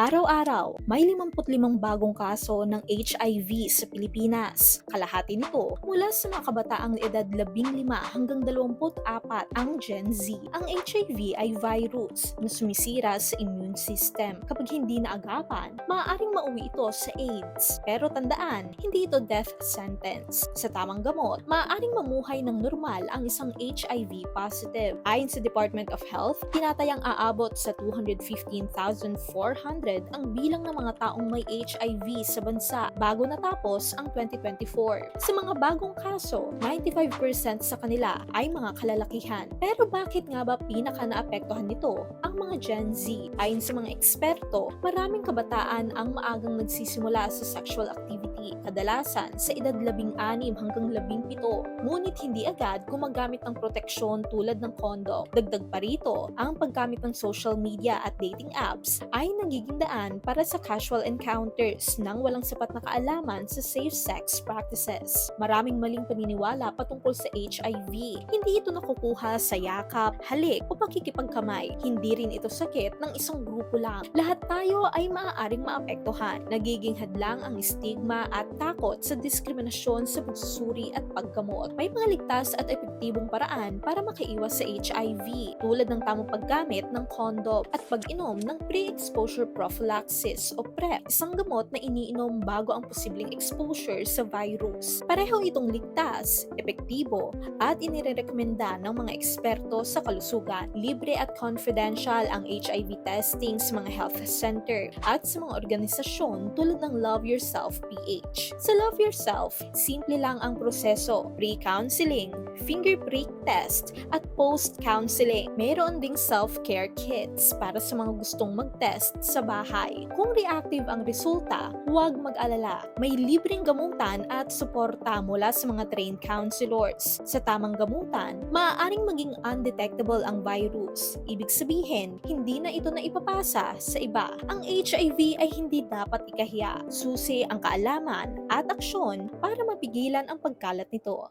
Araw-araw, may 55 bagong kaso ng HIV sa Pilipinas. Kalahati nito mula sa mga kabataang edad 15 hanggang 24 ang Gen Z. Ang HIV ay virus na sumisira sa immune system. Kapag hindi naagapan, maaaring mauwi ito sa AIDS. Pero tandaan, hindi ito death sentence. Sa tamang gamot, maaaring mamuhay ng normal ang isang HIV positive. Ayon sa Department of Health, tinatayang aabot sa 215,400 ang bilang ng mga taong may HIV sa bansa bago natapos ang 2024. Sa mga bagong kaso, 95% sa kanila ay mga kalalakihan. Pero bakit nga ba pinaka naapektuhan nito ang mga Gen Z? Ayon sa mga eksperto, maraming kabataan ang maagang nagsisimula sa sexual activity, kadalasan sa edad 16 hanggang 17, ngunit hindi agad gumagamit ng proteksyon tulad ng kondom. Dagdag pa rito, ang paggamit ng social media at dating apps ay nagiging daan para sa casual encounters nang walang sapat na kaalaman sa safe sex practices. Maraming maling paniniwala patungkol sa HIV. Hindi ito nakukuha sa yakap, halik o pakikipagkamay. Hindi rin ito sakit ng isang grupo lang. Lahat tayo ay maaaring maapektuhan. Nagiging hadlang ang stigma at takot sa diskriminasyon sa pagsusuri at paggamot. May mga ligtas at epektibong paraan para makaiwas sa HIV tulad ng tamang paggamit ng kondom at pag-inom ng pre-exposure prophylaxis o PrEP, isang gamot na iniinom bago ang posibleng exposure sa virus. Pareho itong ligtas, epektibo, at inirekomenda ng mga eksperto sa kalusugan. Libre at confidential ang HIV testing sa mga health center at sa mga organisasyon tulad ng Love Yourself PH. Sa Love Yourself, simple lang ang proseso, pre-counseling, finger prick test, at post-counseling. Meron ding self-care kits para sa mga gustong mag-test sa bahay. Kung reactive ang resulta, huwag mag-alala. May libreng gamutan at suporta mula sa mga trained counselors. Sa tamang gamutan, maaaring maging undetectable ang virus. Ibig sabihin, hindi na ito na ipapasa sa iba. Ang HIV ay hindi dapat ikahiya. Susi ang kaalaman at aksyon para mapigilan ang pagkalat nito.